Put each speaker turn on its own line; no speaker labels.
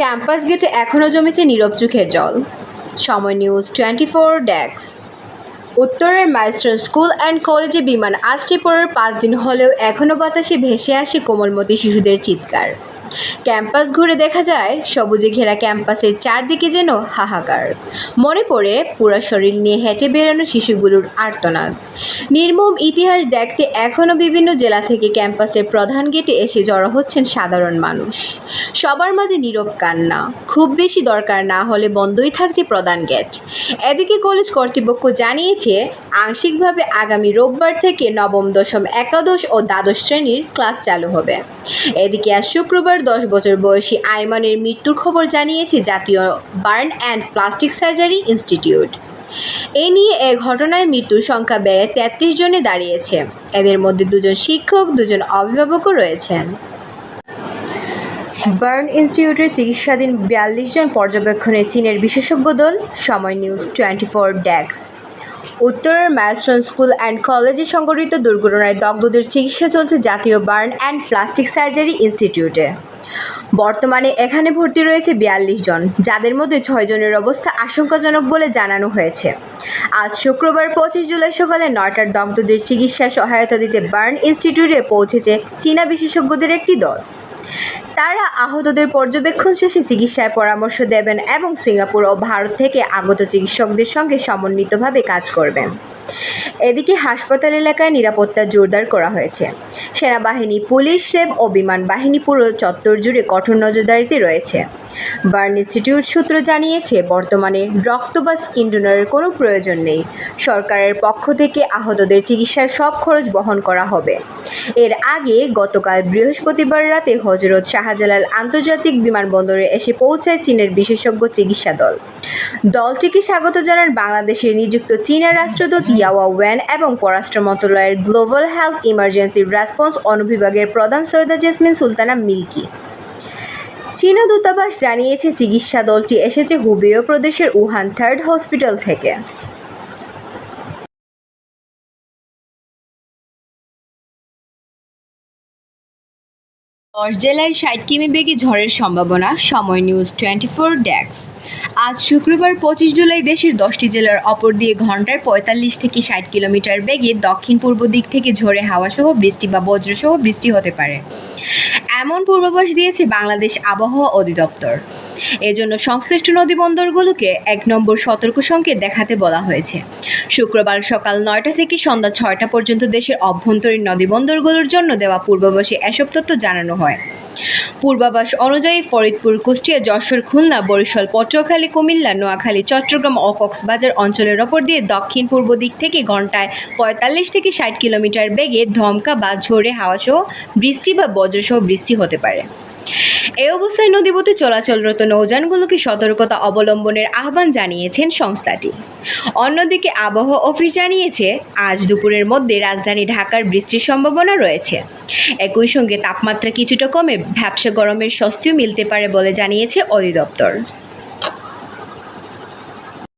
Campus গেটে এখনও জমেছে নীরব চোখের জল। সময় নিউজ টোয়েন্টি ফোর ডেক্স উত্তরের মাইস্টন স্কুল অ্যান্ড কলেজে বিমান আসতে পড়ার পাঁচ দিন হলেও এখনও বাতাসে ভেসে আসে কোমলমতি শিশুদের চিৎকার। ক্যাম্পাস ঘুরে দেখা যায় সবুজে ঘেরা ক্যাম্পাসের চারদিকে যেন হাহাকার। মনে পড়ে পুরো শরীর নিয়ে হেঁটে বেরোনো শিশুগুলোর আর্তনাদ। নির্মম ইতিহাস দেখতে এখনও বিভিন্ন জেলা থেকে ক্যাম্পাসের প্রধান গেটে এসে জড়ো হচ্ছেন সাধারণ মানুষ। সবার মাঝে নীরব কান্না, খুব বেশি দরকার না হলে বন্ধই থাকছে প্রধান গেট। এদিকে কলেজ কর্তৃপক্ষ জানিয়েছে, আংশিকভাবে আগামী রোববার থেকে নবম দশম একাদশ ও দ্বাদশ শ্রেণির ক্লাস চালু হবে। এদিকে আজ শুক্রবার দশ বছর বয়সী আইমানের মৃত্যুর খবর জানিয়েছে জাতীয় burn and plastic surgery institute. এ নিয়ে এ ঘটনায় মৃত্যুর সংখ্যা বেড়ে তেত্রিশ জনে দাঁড়িয়েছে। এদের মধ্যে দুজন শিক্ষক, দুজন অভিভাবকও রয়েছেন। বার্ন ইনস্টিটিউটের চিকিৎসাধীন বিয়াল্লিশ জন পর্যবেক্ষণে চীনের বিশেষজ্ঞ দল, সময় নিউজ টোয়েন্টি ফোর ডেস্ক উত্তরের ম্যালস্টন স্কুল অ্যান্ড কলেজে সংঘটিত দুর্ঘটনায় দগ্ধদের চিকিৎসা চলছে জাতীয় বার্ন অ্যান্ড প্লাস্টিক সার্জারি ইনস্টিটিউটে। বর্তমানে এখানে ভর্তি রয়েছে বিয়াল্লিশ জন, যাদের মধ্যে ছয় জনের অবস্থা আশঙ্কাজনক বলে জানানো হয়েছে। আজ শুক্রবার পঁচিশ জুলাই সকালে নয়টার দগ্ধদের চিকিৎসা সহায়তা দিতে বার্ন ইনস্টিটিউটে পৌঁছেছে চীনা বিশেষজ্ঞদের একটি দল। তারা আহতদের পর্যবেক্ষণ শেষে চিকিৎসায় পরামর্শ দেবেন এবং সিঙ্গাপুর ও ভারত থেকে আগত চিকিৎসকদের সঙ্গে সমন্বিতভাবে কাজ করবেন। এদিকে হাসপাতাল এলাকায় নিরাপত্তা জোরদার করা হয়েছে। সেনাবাহিনী, পুলিশ র্যাব ও বিমান বাহিনী পুরো চত্বর জুড়ে কঠোর নজরদারিতে রয়েছে। বার্ন ইনস্টিটিউট সূত্র জানিয়েছে, বর্তমানে রক্ত বা স্কিন ডোনারের কোনো প্রয়োজন নেই। সরকারের পক্ষ থেকে আহতদের চিকিৎসার সব খরচ বহন করা হবে। এর আগে গতকাল বৃহস্পতিবার রাতে হজরত শাহজালাল আন্তর্জাতিক বিমানবন্দরে এসে পৌঁছায় চীনের বিশেষজ্ঞ চিকিৎসা দল। দলটিকে স্বাগত জানান বাংলাদেশে নিযুক্ত চীনা রাষ্ট্রদূত ইয়াওয়া ওয়েন এবং পররাষ্ট্র মন্ত্রণালয়ের গ্লোবাল হেলথ ইমার্জেন্সি রেসপন্স অনুবিভাগের প্রধান সৈয়দা জেসমিন সুলতানা মিল্কি। চীনা দূতাবাস জানিয়েছে, চিকিৎসা দলটি এসেছে হুবেও প্রদেশের উহান থার্ড হসপিটাল থেকে। দশ জেলায় ষাট কিমি বেগে ঝড়ের সম্ভাবনা, সময় নিউজ টোয়েন্টি ফোর ডেস্ক আজ শুক্রবার পঁচিশ জুলাই দেশের দশটি জেলার অপর দিয়ে ঘণ্টার পঁয়তাল্লিশ থেকে ষাট কিলোমিটার বেগে দক্ষিণ পূর্ব দিক থেকে ঝোড়ে হাওয়াসহ বৃষ্টি বা বজ্রসহ বৃষ্টি হতে পারে। এমন পূর্বাভাস দিয়েছে বাংলাদেশ আবহাওয়া অধিদপ্তর। এজন্য সংশ্লিষ্ট নদীবন্দরগুলোকে এক নম্বর সতর্ক সংকেত দেখাতে বলা হয়েছে। শুক্রবার সকাল নয়টা থেকে সন্ধ্যা ছয়টা পর্যন্ত দেশের অভ্যন্তরীণ নদীবন্দরগুলোর জন্য দেওয়া পূর্বাভাসে এসব তথ্য জানানো হয়। পূর্বাভাস অনুযায়ী ফরিদপুর, কুষ্টিয়া, যশোর, খুলনা, বরিশাল, পটুয়াখালী, কুমিল্লা, নোয়াখালী, চট্টগ্রাম ও কক্সবাজার অঞ্চলের ওপর দিয়ে দক্ষিণ পূর্ব দিক থেকে ঘন্টায় পঁয়তাল্লিশ থেকে ষাট কিলোমিটার বেগে ধমকা বা ঝোড়ে হাওয়াসহ বৃষ্টি বা বজ্রসহ বৃষ্টি হতে পারে। এই অবস্থায় নদীপথে চলাচলরত নৌযানগুলোকে সতর্কতা অবলম্বনের আহ্বান জানিয়েছেন সংস্থাটি। অন্যদিকে আবহাওয়া অফিস জানিয়েছে, আজ দুপুরের মধ্যে রাজধানী ঢাকার বৃষ্টির সম্ভাবনা রয়েছে। একই সঙ্গে তাপমাত্রা কিছুটা কমে, ভ্যাবসা গরমের স্বস্তিও মিলতে পারে বলে জানিয়েছে অধিদপ্তর।